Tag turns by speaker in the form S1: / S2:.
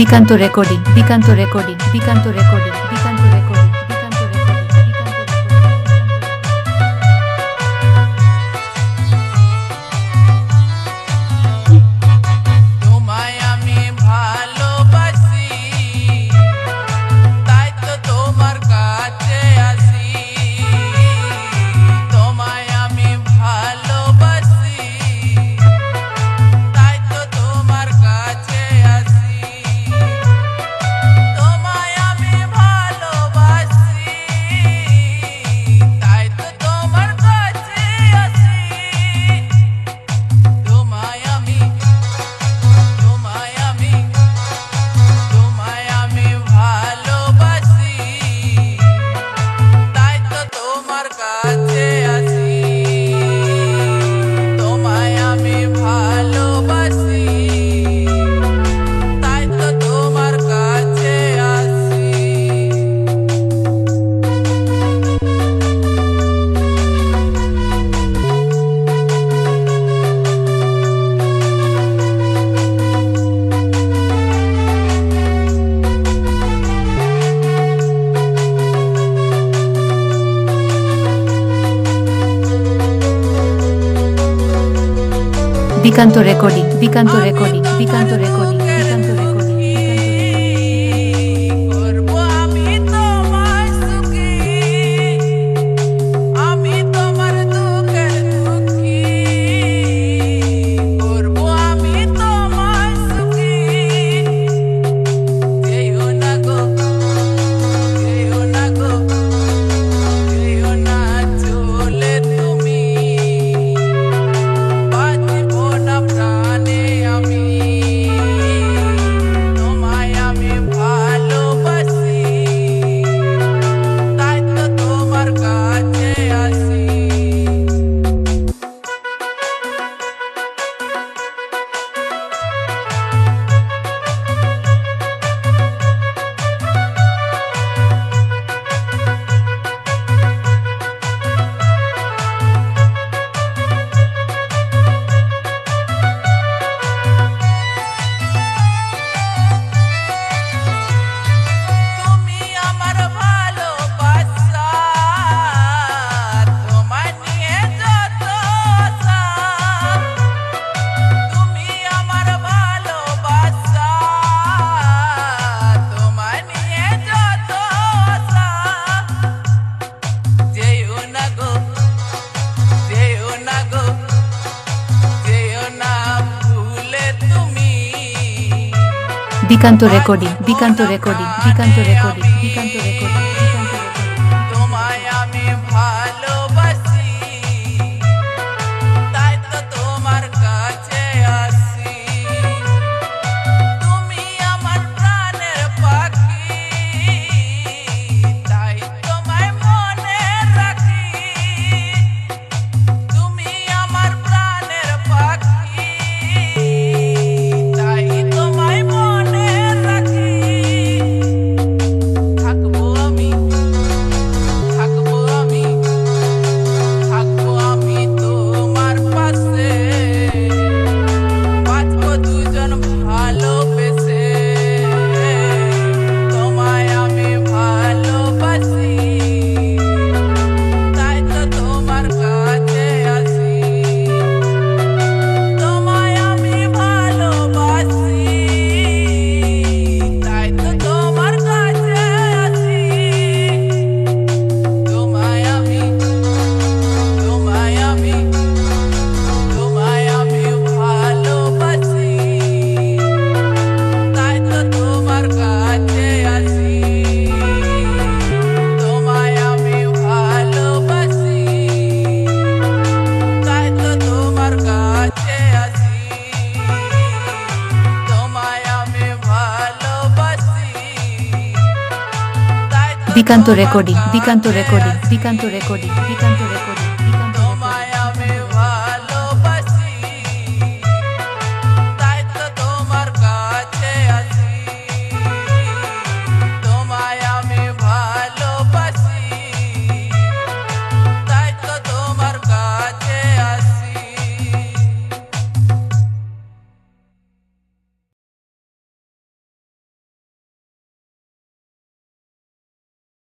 S1: দিকান্ত recording দিকান্ত recording দিকান্ত recording বিকান্ত রেকর্ডিং বিকান্ত রেকর্ডিং বিকান্ত রেকর্ডিং বিকান্ত রেকর্ডিং বিকান্ত রেকর্ডিং বিকান্ত রেকর্ডিং বিকান্ত রেকর্ডিং
S2: তোমায় আমি
S1: ভাই
S2: বিকান্ত
S1: রেকর্ডিং দিকান্ত রেকর্ডিং বিকান্ত রেকর্ডিং বিকান্ত রেকর্ডিং